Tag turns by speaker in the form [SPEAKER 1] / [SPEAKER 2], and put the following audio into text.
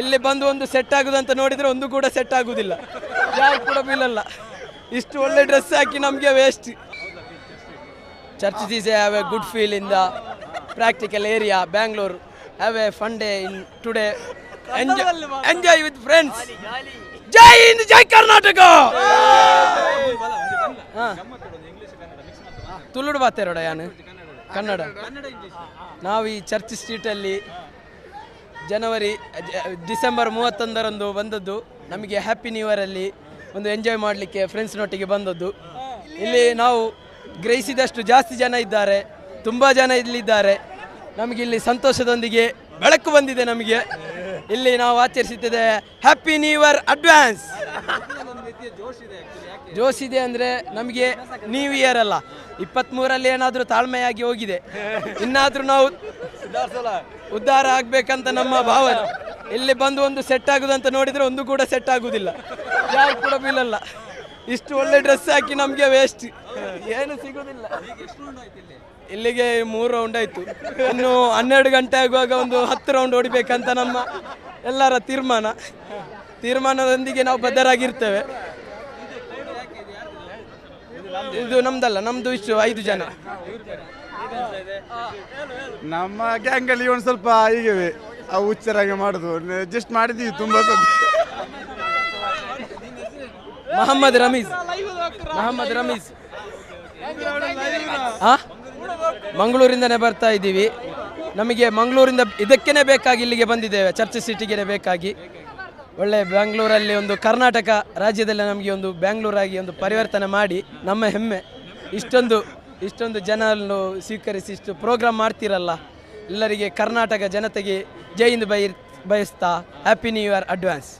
[SPEAKER 1] ಇಲ್ಲಿ ಬಂದು ಒಂದು ಸೆಟ್ ಆಗುದಂತ ನೋಡಿದ್ರೆ ಒಂದು ಕೂಡ ಸೆಟ್ ಆಗುದಿಲ್ಲ. ಯಾರು ಕೂಡ ಬೀಳಲ್ಲ. ಇಷ್ಟು ಒಳ್ಳೆ ಡ್ರೆಸ್ ಹಾಕಿ ನಮಗೆ waste church is have a good feel in the practical area Bangalore have a fun day in today enjoy with friends ಜೈ ಹಿಂದ್ ಜೈ ಕರ್ನಾಟಕ. ತುಳುಡು ಬಾತೇರೋಡ ಯಾನು? ಕನ್ನಡ. ನಾವು ಈ ಚರ್ಚ್ ಸ್ಟ್ರೀಟಲ್ಲಿ ಜನವರಿ ಡಿಸೆಂಬರ್ ಮೂವತ್ತೊಂದರಂದು ಬಂದದ್ದು. ನಮಗೆ ಹ್ಯಾಪಿ ನ್ಯೂ ಇಯರಲ್ಲಿ ಒಂದು ಎಂಜಾಯ್ ಮಾಡಲಿಕ್ಕೆ ಫ್ರೆಂಡ್ಸ್ನೊಟ್ಟಿಗೆ ಬಂದದ್ದು. ಇಲ್ಲಿ ನಾವು ಗ್ರಹಿಸಿದಷ್ಟು ಜಾಸ್ತಿ ಜನ ಇದ್ದಾರೆ, ತುಂಬ ಜನ ಇಲ್ಲಿದ್ದಾರೆ. ನಮಗೆ ಇಲ್ಲಿ ಸಂತೋಷದೊಂದಿಗೆ ಬೆಳಕು ಬಂದಿದೆ ನಮಗೆ. ಇಲ್ಲಿ ನಾವು ಆಚರಿಸುತ್ತಿದೆ ಹ್ಯಾಪಿ ನ್ಯೂ ಇಯರ್ ಅಡ್ವಾನ್ಸ್ ಜೋಶ್ ಇದೆ ಅಂದರೆ ನಮಗೆ ನ್ಯೂ ಇಯರ್ ಅಲ್ಲ. ಇಪ್ಪತ್ತ್ಮೂರಲ್ಲಿ ಏನಾದರೂ ತಾಳ್ಮೆಯಾಗಿ ಹೋಗಿದೆ. ಇನ್ನಾದರೂ ನಾವು ಉದ್ಧಾರ ಆಗ್ಬೇಕಂತ ನಮ್ಮ ಭಾವನೆ. ಇಲ್ಲಿ ಬಂದು ಒಂದು ಸೆಟ್ ಆಗುದಂತ ನೋಡಿದ್ರೆ ಒಂದು ಕೂಡ ಸೆಟ್ ಆಗುದಿಲ್ಲ. ಯಾರು ಕೂಡ ಬೀಳಲ್ಲ ಇಷ್ಟು ಒಳ್ಳೆ ಡ್ರೆಸ್ ಹಾಕಿ ನಮಗೆ ವೇಸ್ಟ್ ಏನು ಸಿಗುದಿಲ್ಲ. ಇಲ್ಲಿಗೆ ಮೂರು ರೌಂಡ್ ಆಯ್ತು. ಇನ್ನು ಹನ್ನೆರಡು ಗಂಟೆ ಆಗುವಾಗ ಒಂದು ಹತ್ತು ರೌಂಡ್ ಹೊಡಿಬೇಕಂತ ನಮ್ಮ ಎಲ್ಲರ ತೀರ್ಮಾನ. ತೀರ್ಮಾನದೊಂದಿಗೆ ನಾವು ಬದ್ಧರಾಗಿರ್ತೇವೆ. ಇದು ನಮ್ದಲ್ಲ ನಮ್ದು ಇಷ್ಟು ಐದು ಜನ.
[SPEAKER 2] ನಮ್ಮ ಗ್ಯಾಂಗಲ್ಲಿ ಒಂದು ಸ್ವಲ್ಪ ಹೀಗೆ ಅವು ಹುಚ್ಚರಾಗೆ ಮಾಡುದು. ಜಸ್ಟ್ ಮಾಡಿದೀವಿ ತುಂಬಾ ಸ್ವಲ್ಪ
[SPEAKER 1] ಮೊಹಮ್ಮದ್ ರಮೀಸ್ ಮೊಹಮ್ಮದ್ ರಮೀಸ್ ಹಾ ಮಂಗಳೂರಿಂದನೇ ಬರ್ತಾ ಇದ್ದೀವಿ. ನಮಗೆ ಮಂಗಳೂರಿಂದ ಇದಕ್ಕೇನೆ ಬೇಕಾಗಿ ಇಲ್ಲಿಗೆ ಬಂದಿದ್ದೇವೆ. ಚರ್ಚ್ ಸಿಟಿಗೆ ಬೇಕಾಗಿ. ಒಳ್ಳೆ ಬ್ಯಾಂಗ್ಳೂರಲ್ಲಿ ಒಂದು ಕರ್ನಾಟಕ ರಾಜ್ಯದಲ್ಲಿ ನಮಗೆ ಒಂದು ಬ್ಯಾಂಗ್ಳೂರಾಗಿ ಒಂದು ಪರಿವರ್ತನೆ ಮಾಡಿ ನಮ್ಮ ಹೆಮ್ಮೆ. ಇಷ್ಟೊಂದು ಇಷ್ಟೊಂದು ಜನರನ್ನು ಸ್ವೀಕರಿಸಿ ಇಷ್ಟು ಪ್ರೋಗ್ರಾಮ್ ಮಾಡ್ತೀರಲ್ಲ. ಎಲ್ಲರಿಗೆ ಕರ್ನಾಟಕ ಜನತೆಗೆ ಜೈ ಹಿಂದ್ ಬೈ ಬಯಸ್ತಾ ಹ್ಯಾಪಿ ನ್ಯೂ ಇಯರ್ ಅಡ್ವಾನ್ಸ್